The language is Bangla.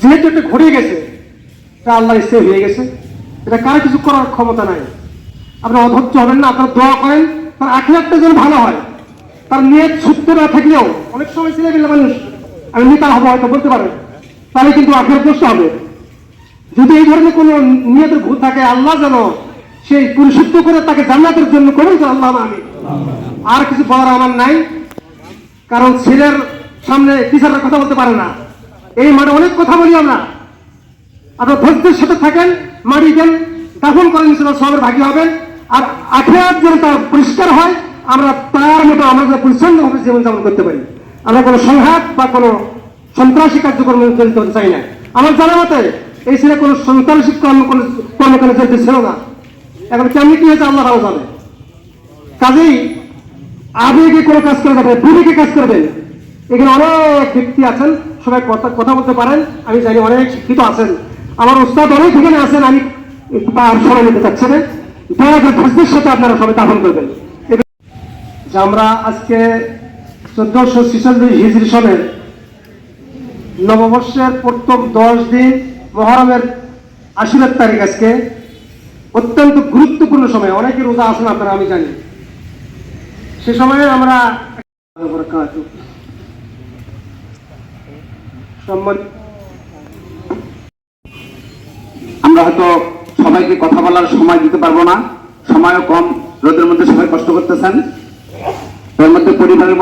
যেহেতু একটা ঘটে গেছে, এটা আল্লাহ ইচ্ছে হয়ে গেছে, এটা কারও কিছু করার ক্ষমতা নাই। আপনার অধৈর্য হবেন না, আপনার দোয়া করেন, তার আখেরাতটা যেন ভালো হয়। তার নিয়ত সত্য না থাকলেও, অনেক সময় ছেলে পেলে মানুষ, আমি নেতা হব হয়তো, বলতে পারেন, তাহলে কিন্তু আখেরাত নষ্ট হবে। যদি এই ধরনের কোনো নিয়তের ভূত থাকে, আল্লাহ যেন সেই পরিশুদ্ধ করে তাকে জান্নাতের জন্য কবুল করে, আল্লাহ আমি আর কিছু বলার আমার নাই, কারণ ছেলের সামনে টিচাররা কথা বলতে পারে না। এই মাঠে অনেক কথা বলি আমরা। আপনার ধৈর্যের সাথে থাকেন মারি দেন, দাফন করেন সেটা সবের ভাগী হবেন আর আখেরাত যেন তার পরিষ্কার হয়, আমরা তার মতো আমরা পরিচ্ছন্নভাবে জীবনযাপন করতে পারি। আমরা কোনো সংঘাত বা কোনো সন্ত্রাসী কার্যক্রমে জড়িত হতে চাই না। আমার জানা মতে, এই ছেলে কোনো সন্ত্রাসী কর্ম কর্মকাণ্ডে জড়িত ছিল না। এখন কেমনি কি হয়েছে আল্লাহ ভালো জানে। কাজেই আবেগে কোনো কাজ করে যাবে ভূমিকে কাজ করবেন। এখানে অনেক ব্যক্তি আছেন সবাই কথা কথা বলতে পারেন। আমি জানি অনেক শিক্ষিত আছেন। আমার ওস্তাদ অনেক এখানে আছেন, আমি তার সময় নিতে চাচ্ছি না। দয়া করে সাথে আপনারা সবাই দাফন করবেন। যে আমরা আজকে চোদ্দশো ছিচল্লিশ হিজড়ি সনের নববর্ষের প্রথম দশ দিন মহরমের আশিরের তারিখ আজকে, অত্যন্ত গুরুত্বপূর্ণ সময়। অনেকে রোজা আছেন আপনারা, আমি জানি। সে সময়ে আমরা আমরা হয়তো সবাইকে কথা বলার সময় দিতে পারব না। সময়ও কম। রোদের মধ্যে সবাই কষ্ট করতেছেন। তার মধ্যে পরিবারের